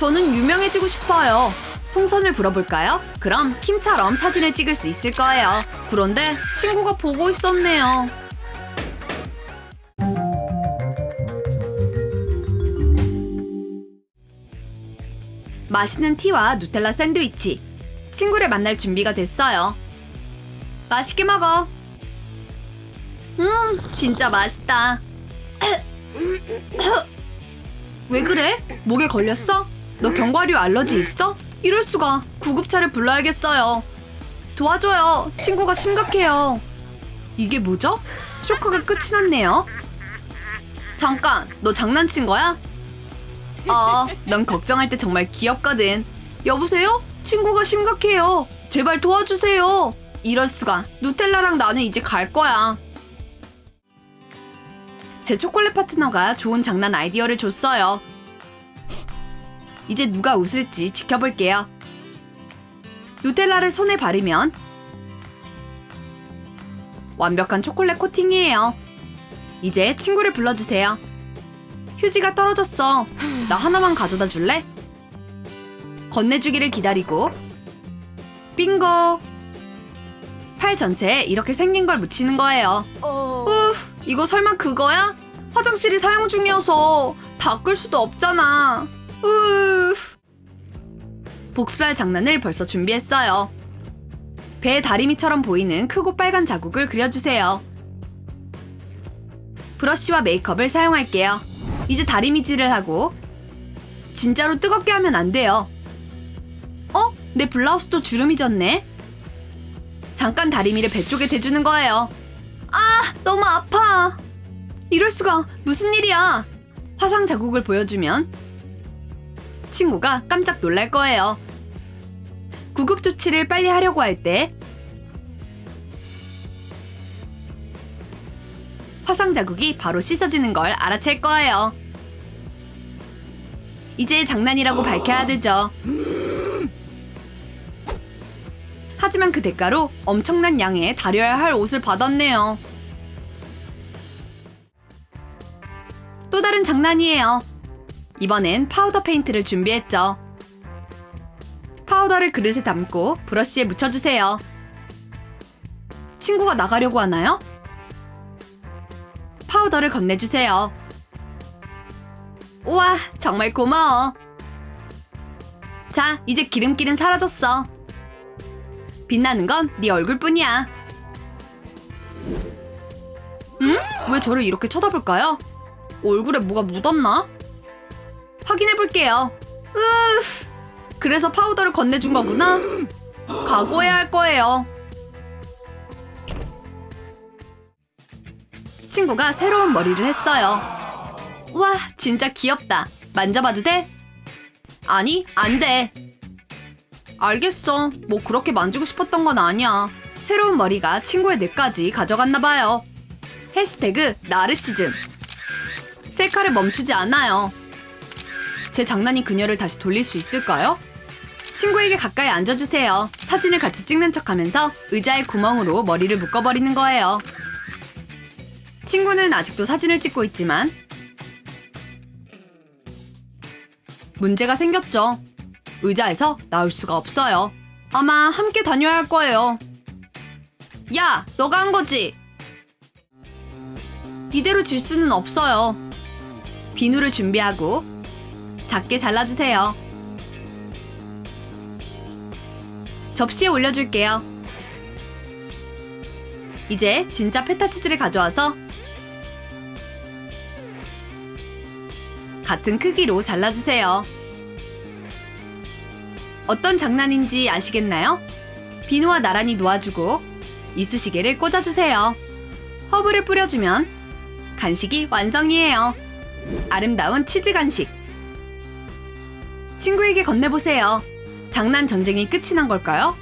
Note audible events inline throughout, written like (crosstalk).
저는 유명해지고 싶어요. 풍선을 불어볼까요? 그럼 킴처럼 사진을 찍을 수 있을 거예요. 그런데 친구가 보고 있었네요. 맛있는 티와 누텔라 샌드위치. 친구를 만날 준비가 됐어요. 맛있게 먹어. 음, 진짜 맛있다. (clears throat) 왜 그래? 목에 걸렸어? 너 견과류 알러지 있어? 이럴 수가. 구급차를 불러야겠어요. 도와줘요. 친구가 심각해요. 이게 뭐죠? 쇼크가 끝이 났네요. 잠깐, 너 장난친 거야? 어, 넌 걱정할 때 정말 귀엽거든. 여보세요? 친구가 심각해요. 제발 도와주세요. 이럴 수가. 누텔라랑 나는 이제 갈 거야. 제 초콜릿 파트너가 좋은 장난 아이디어를 줬어요. 이제 누가 웃을지 지켜볼게요. 누텔라를 손에 바르면 완벽한 초콜릿 코팅이에요. 이제 친구를 불러주세요. 휴지가 떨어졌어. 나 하나만 가져다 줄래? 건네주기를 기다리고 빙고 팔 전체에 이렇게 생긴 걸 묻히는 거예요. 우, 이거 설마 그거야? 화장실이 사용 중이어서 닦을 수도 없잖아. 우. 복수할 장난을 벌써 준비했어요. 배 다리미처럼 보이는 크고 빨간 자국을 그려주세요. 브러쉬와 메이크업을 사용할게요. 이제 다리미질을 하고 진짜로 뜨겁게 하면 안 돼요. 어? 내 블라우스도 주름이 졌네. 잠깐 다리미를 배 쪽에 대주는 거예요. 아, 너무 아파. 이럴 수가 무슨 일이야? 화상 자국을 보여주면 친구가 깜짝 놀랄 거예요. 구급 조치를 빨리 하려고 할 때 화상 자국이 바로 씻어지는 걸 알아챌 거예요. 이제 장난이라고 밝혀야 되죠. 하지만 그 대가로 엄청난 양의 다려야 할 옷을 받았네요. 또 다른 장난이에요. 이번엔 파우더 페인트를 준비했죠. 파우더를 그릇에 담고 브러쉬에 묻혀주세요. 친구가 나가려고 하나요? 파우더를 건네주세요. 우와, 정말 고마워. 자, 이제 기름기는 사라졌어. 빛나는 건 네 얼굴뿐이야. 응? 왜 저를 이렇게 쳐다볼까요? 얼굴에 뭐가 묻었나? 확인해 볼게요. 으, 그래서 파우더를 건네준 거구나. 각오해야 할 거예요. 친구가 새로운 머리를 했어요. 와, 진짜 귀엽다. 만져봐도 돼? 아니, 안 돼. 알겠어. 뭐 그렇게 만지고 싶었던 건 아니야. 새로운 머리가 친구의 뇌까지 가져갔나 봐요. 해시태그 나르시즘. 셀카를 멈추지 않아요. 제 장난이 그녀를 다시 돌릴 수 있을까요? 친구에게 가까이 앉아주세요. 사진을 같이 찍는 척 하면서 의자의 구멍으로 머리를 묶어버리는 거예요. 친구는 아직도 사진을 찍고 있지만 문제가 생겼죠. 의자에서 나올 수가 없어요. 아마 함께 다녀야 할 거예요. 야, 너가 한 거지? 이대로 질 수는 없어요. 비누를 준비하고 작게 잘라주세요. 접시에 올려줄게요. 이제 진짜 페타치즈를 가져와서 같은 크기로 잘라주세요. 어떤 장난인지 아시겠나요? 비누와 나란히 놓아주고 이쑤시개를 꽂아주세요. 허브를 뿌려주면 간식이 완성이에요. 아름다운 치즈 간식. 친구에게 건네보세요. 장난 전쟁이 끝이 난 걸까요?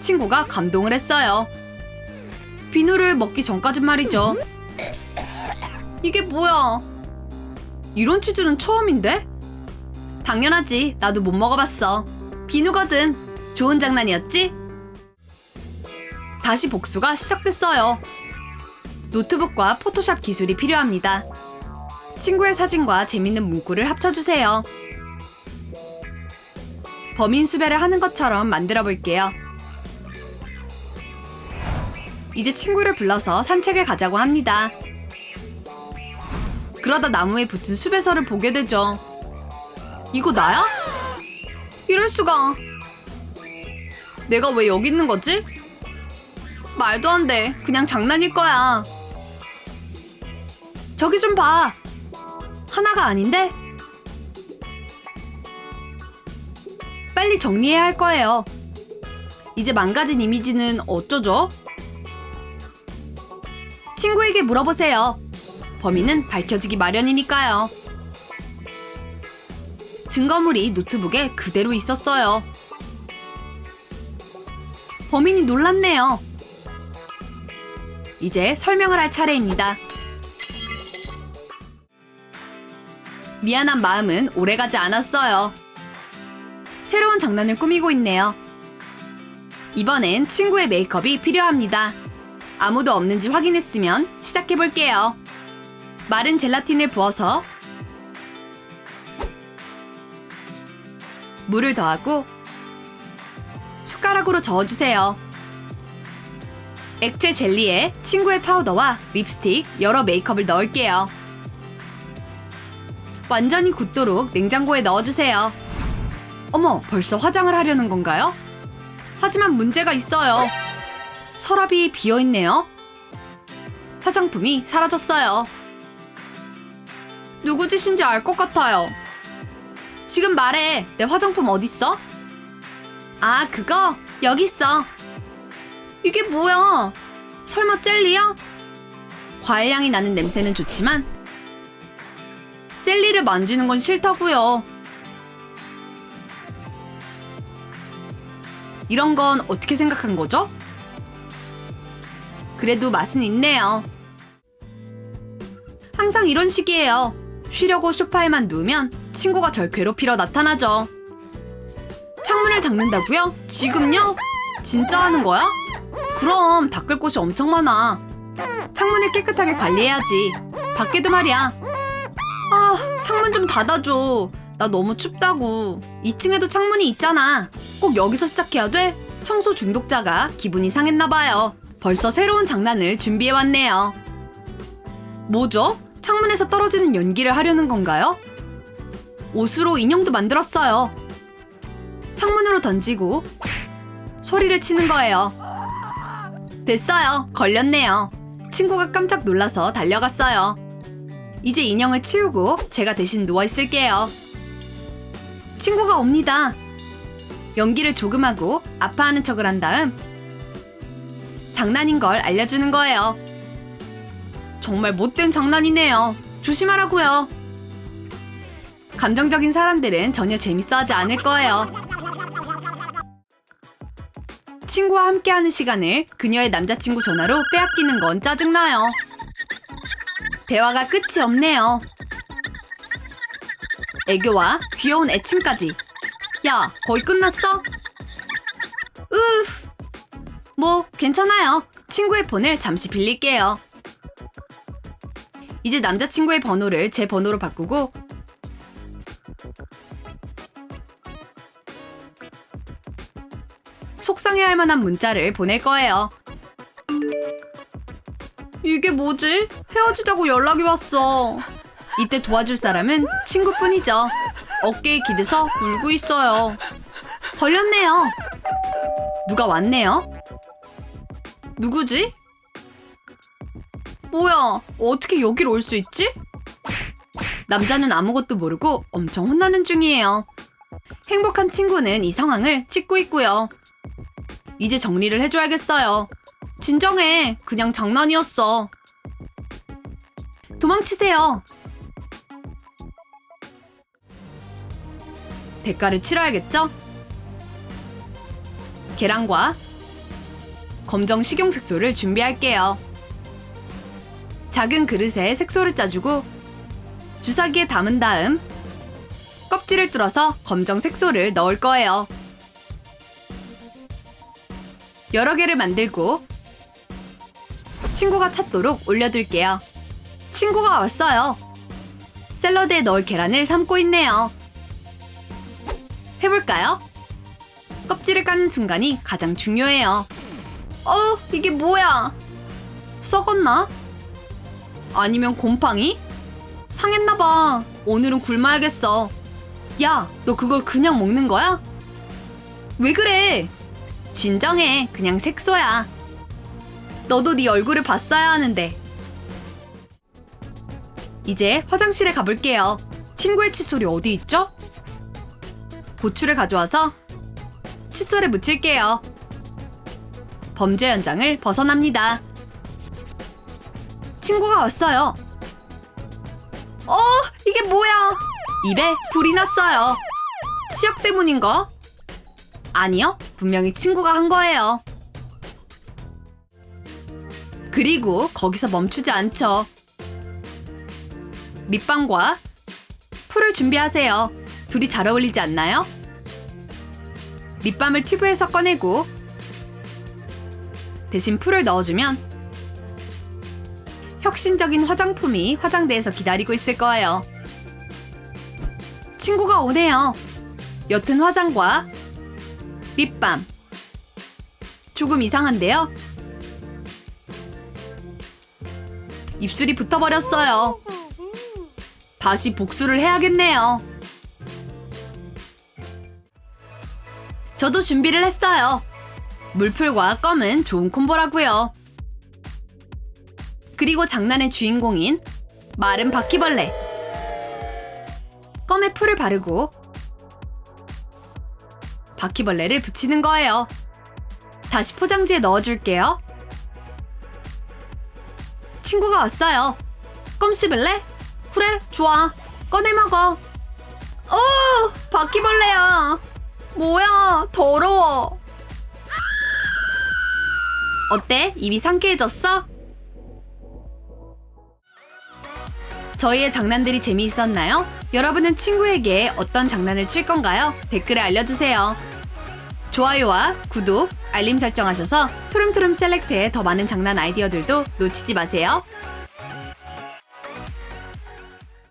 친구가 감동을 했어요. 비누를 먹기 전까진 말이죠. 이게 뭐야? 이런 치즈는 처음인데? 당연하지. 나도 못 먹어봤어. 비누거든. 좋은 장난이었지? 다시 복수가 시작됐어요. 노트북과 포토샵 기술이 필요합니다. 친구의 사진과 재밌는 문구를 합쳐주세요. 범인 수배를 하는 것처럼 만들어 볼게요. 이제 친구를 불러서 산책을 가자고 합니다. 그러다 나무에 붙은 수배서를 보게 되죠. 이거 나야? 이럴 수가. 내가 왜 여기 있는 거지? 말도 안 돼. 그냥 장난일 거야. 저기 좀 봐. 하나가 아닌데? 빨리 정리해야 할 거예요. 이제 망가진 이미지는 어쩌죠? 친구에게 물어보세요. 범인은 밝혀지기 마련이니까요. 증거물이 노트북에 그대로 있었어요. 범인이 놀랐네요. 이제 설명을 할 차례입니다. 미안한 마음은 오래가지 않았어요. 새로운 장난을 꾸미고 있네요. 이번엔 친구의 메이크업이 필요합니다. 아무도 없는지 확인했으면 시작해볼게요. 마른 젤라틴을 부어서 물을 더하고 숟가락으로 저어주세요. 액체 젤리에 친구의 파우더와 립스틱, 여러 메이크업을 넣을게요. 완전히 굳도록 냉장고에 넣어주세요. 어머, 벌써 화장을 하려는 건가요? 하지만 문제가 있어요. 서랍이 비어 있네요. 화장품이 사라졌어요. 누구 짓인지 알 것 같아요. 지금 말해. 내 화장품 어딨어? 아, 그거? 여기 있어. 이게 뭐야? 설마 젤리야? 과일 향이 나는 냄새는 좋지만 젤리를 만지는 건 싫다고요. 이런 건 어떻게 생각한 거죠? 그래도 맛은 있네요. 항상 이런 식이에요. 쉬려고 소파에만 누우면 친구가 절 괴롭히러 나타나죠. 창문을 닦는다고요? 지금요? 진짜 하는 거야? 그럼 닦을 곳이 엄청 많아. 창문을 깨끗하게 관리해야지. 밖에도 말이야. 아, 창문 좀 닫아줘. 나 너무 춥다고. 2층에도 창문이 있잖아. 꼭 여기서 시작해야 돼? 청소 중독자가 기분이 상했나봐요. 벌써 새로운 장난을 준비해왔네요. 뭐죠? 창문에서 떨어지는 연기를 하려는 건가요? 옷으로 인형도 만들었어요. 창문으로 던지고 소리를 치는 거예요. 됐어요. 걸렸네요. 친구가 깜짝 놀라서 달려갔어요. 이제 인형을 치우고 제가 대신 누워 있을게요. 친구가 옵니다. 연기를 조금 하고 아파하는 척을 한 다음 장난인 걸 알려주는 거예요. 정말 못된 장난이네요. 조심하라고요. 감정적인 사람들은 전혀 재밌어하지 않을 거예요. 친구와 함께하는 시간을 그녀의 남자친구 전화로 빼앗기는 건 짜증나요. 대화가 끝이 없네요. 애교와 귀여운 애칭까지. 야, 거의 끝났어? 으, 뭐 괜찮아요. 친구의 폰을 잠시 빌릴게요. 이제 남자친구의 번호를 제 번호로 바꾸고 속상해할 만한 문자를 보낼 거예요. 이게 뭐지? 헤어지자고 연락이 왔어. 이때 도와줄 사람은 친구뿐이죠. 어깨에 기대서 울고 있어요. 걸렸네요. 누가 왔네요? 누구지? 뭐야, 어떻게 여기로 올수 있지? 남자는 아무것도 모르고 엄청 혼나는 중이에요. 행복한 친구는 이 상황을 찍고 있고요. 이제 정리를 해줘야겠어요. 진정해. 그냥 장난이었어. 도망치세요. 대가를 치러야겠죠? 계란과 검정 식용 색소를 준비할게요. 작은 그릇에 색소를 짜주고 주사기에 담은 다음 껍질을 뚫어서 검정 색소를 넣을 거예요. 여러 개를 만들고 친구가 찾도록 올려둘게요. 친구가 왔어요. 샐러드에 넣을 계란을 삶고 있네요. 해볼까요? 껍질을 까는 순간이 가장 중요해요. 어, 이게 뭐야? 썩었나? 아니면 곰팡이? 상했나봐. 오늘은 굶어야겠어. 야, 너 그걸 그냥 먹는 거야? 왜 그래? 진정해. 그냥 색소야. 너도 네 얼굴을 봤어야 하는데. 이제 화장실에 가볼게요. 친구의 칫솔이 어디 있죠? 고추를 가져와서 칫솔에 묻힐게요. 범죄 현장을 벗어납니다. 친구가 왔어요. 어, 이게 뭐야? 입에 불이 났어요. 치약 때문인가? 아니요, 분명히 친구가 한 거예요. 그리고 거기서 멈추지 않죠. 립밤과 풀을 준비하세요. 둘이 잘 어울리지 않나요? 립밤을 튜브에서 꺼내고 대신 풀을 넣어주면 혁신적인 화장품이 화장대에서 기다리고 있을 거예요. 친구가 오네요. 옅은 화장과 립밤. 조금 이상한데요? 입술이 붙어버렸어요. 다시 복수를 해야겠네요. 저도 준비를 했어요. 물풀과 껌은 좋은 콤보라고요. 그리고 장난의 주인공인 마른 바퀴벌레. 껌에 풀을 바르고 바퀴벌레를 붙이는 거예요. 다시 포장지에 넣어줄게요. 친구가 왔어요. 껌 씹을래? 그래, 좋아. 꺼내 먹어. 어, 바퀴벌레야. 뭐야, 더러워. 어때? 입이 상쾌해졌어? 저희의 장난들이 재미있었나요? 여러분은 친구에게 어떤 장난을 칠 건가요? 댓글에 알려주세요. 좋아요와 구독, 알림 설정하셔서 투름투름 셀렉트의 더 많은 장난 아이디어들도 놓치지 마세요.